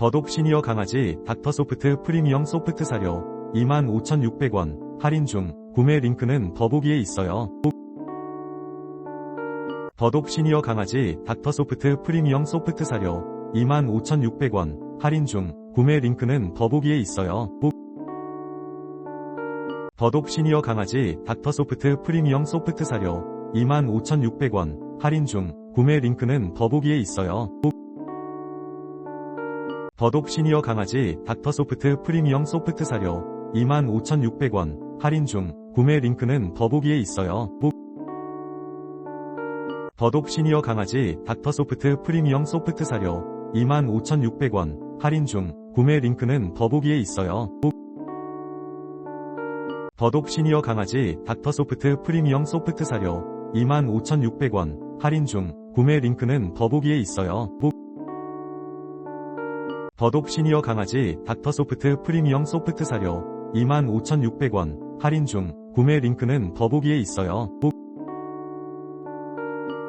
더독 시니어 강아지 닥터소프트 프리미엄 소프트 사료 25,600원 할인 중 구매 링크는 더보기에 있어요. 더독 시니어 강아지 닥터소프트 프리미엄 소프트 사료 25,600원 할인 중 구매 링크는 더보기에 있어요. 더독 시니어 강아지 닥터소프트 프리미엄 소프트 사료 25,600원 할인 중 구매 링크는 더보기에 있어요. 더독 시니어 강아지 닥터소프트 프리미엄 소프트 사료 25,600원 할인 중 구매 링크는 더보기에 있어요. 더독 시니어 강아지 닥터소프트 프리미엄 소프트 사료 25,600원 할인 중 구매 링크는 더보기에 있어요. 더독 시니어 강아지 닥터소프트 프리미엄 소프트 사료 25,600원 할인 중 구매 링크는 더보기에 있어요. 더독 시니어 강아지 닥터소프트 프리미엄 소프트 사료 25,600원 할인 중 구매 링크는 더보기에 있어요.